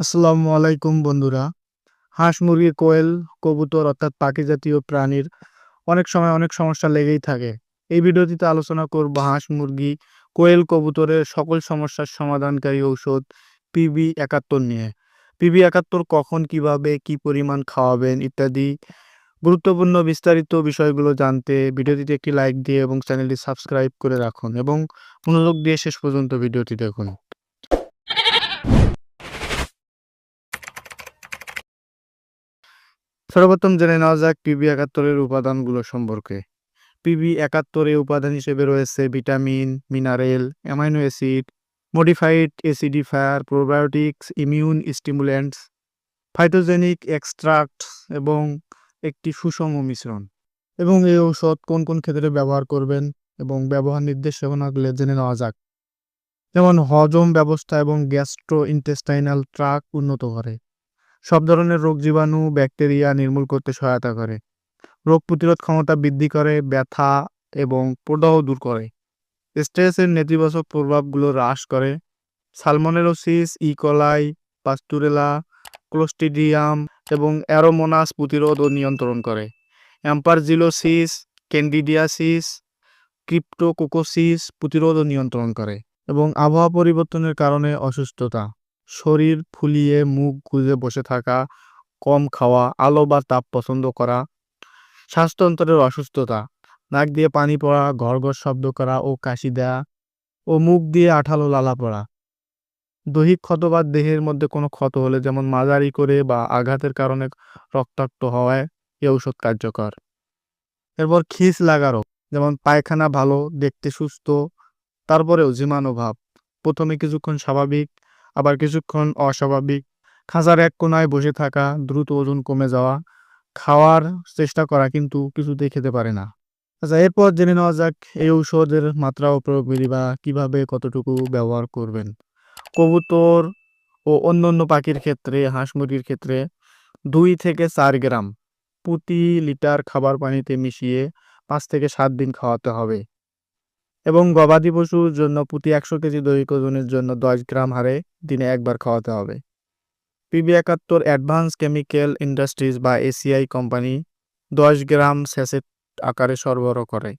আসসালামু আলাইকুম বন্ধুরা। হাঁস, মুরগি, কোয়েল, কবুতর অর্থাৎ পাখি জাতীয় প্রাণীর অনেক সময় অনেক সমস্যা লেগেই থাকে। এই ভিডিওটিতে আলোচনা করব হাঁস, মুরগি, কোয়েল, কবুতরের সকল সমস্যার সমাধানকারী ঔষধ পিবি একাত্তর নিয়ে। পিবি একাত্তর কখন, কীভাবে, কি পরিমাণ খাওয়াবেন ইত্যাদি গুরুত্বপূর্ণ বিস্তারিত বিষয়গুলো জানতে ভিডিওটিতে একটি লাইক দিয়ে এবং চ্যানেলটি সাবস্ক্রাইব করে রাখুন এবং মনোযোগ দিয়ে শেষ পর্যন্ত ভিডিওটি দেখুন। সর্বপ্রথম জেনে নেওয়া যাক পিবি একাত্তরের উপাদানগুলো সম্পর্কে। পিবি একাত্তরে উপাদান হিসেবে রয়েছে vitamin, mineral, amino acid, modified acidifier, probiotics, immune stimulants phytogenic extract এবং একটি সুষম মিশ্রণ। এবং এই ঔষধ কোন কোন ক্ষেত্রে ব্যবহার করবেন এবং ব্যবহার নির্দেশনাগুলো জেনে নেওয়া যাক। যেমন হজম ব্যবস্থা এবং গ্যাস্ট্রো ইন্টেস্টাইনাল ট্রাক উন্নত করে। সব ধরনের রোগ জীবাণু, ব্যাকটেরিয়া নির্মূল করতে সহায়তা করে। রোগ প্রতিরোধ ক্ষমতা বৃদ্ধি করে, ব্যথা এবং প্রদাহ দূর করে। স্ট্রেসের নেতিবাচক প্রভাবগুলো হ্রাস করে। সালমনেলোসিস ইকোলাই পাস্তুরেলা, ক্লোস্টিডিয়াম এবং অ্যারোমোনাস প্রতিরোধ ও নিয়ন্ত্রণ করে। অ্যাম্পারজিলোসিস, ক্যান্ডিডিয়াসিস, ক্রিপ্টোকোকোসিস প্রতিরোধ ও নিয়ন্ত্রণ করে এবং আবহাওয়া পরিবর্তনের কারণে অসুস্থতা। শরীর ফুলিয়ে মুখ গুজে বসে থাকা, কম খাওয়া, আলো বা তাপ পছন্দ করা, শ্বাসতন্ত্রের অসুস্থতা, নাক দিয়ে পানি পড়া ঘর ঘর শব্দ করা ও কাশি দেয়া ও মুখ দিয়ে আঠালো লালা পড়া। দৈহিক ক্ষত বা দেহের মধ্যে কোনো ক্ষত হলে যেমন মাঝারি করে বা আঘাতের কারণে রক্তাক্ত হওয়ায় এ ঔষধ কার্যকর। এরপর খিস লাগা রোগ, যেমন পায়খানা ভালো, দেখতে সুস্থ, তারপরেও জীবাণু ভাব, প্রথমে কিছুক্ষণ স্বাভাবিক আবার কিছুক্ষণ অস্বাভাবিক। খাঁচার এক কোনায় বসে থাকা, দ্রুত ওজন কমে যাওয়া, খাওয়ার চেষ্টা করা কিন্তু কিছুতেই খেতে পারে না। আচ্ছা এরপর জেনে নেওয়া যাক এই ঔষধের মাত্রা ও প্রয়োগবিধি বা কীভাবে কতটুকু ব্যবহার করবেন। কবুতর ও অন্যান্য পাখির ক্ষেত্রে, হাঁস মুরগির ক্ষেত্রে দুই থেকে চার গ্রাম প্রতি লিটার খাবার পানিতে মিশিয়ে পাঁচ থেকে সাত দিন খাওয়াতে হবে। এবং গবাদি পশুর জন্য প্রতি একশো কেজি দৈহিক ওজনের জন্য দশ গ্রাম হারে দিনে একবার খাওয়াতে হবে। পিবি একাত্তর অ্যাডভান্স কেমিক্যাল ইন্ডাস্ট্রিজ বা এসিআই কোম্পানি দশ গ্রাম স্যাসেট আকারে সরবরাহ করে।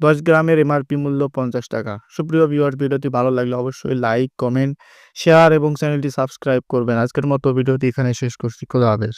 দশ গ্রামের এমআরপি মূল্য পঞ্চাশ টাকা। সুপ্রিয় ভিউয়ার ভিডিওটি ভালো লাগলে অবশ্যই লাইক, কমেন্ট, শেয়ার এবং চ্যানেলটি সাবস্ক্রাইব করবেন। আজকের মতো ভিডিওটি এখানে শেষ করছি। খোদা হাফেজ।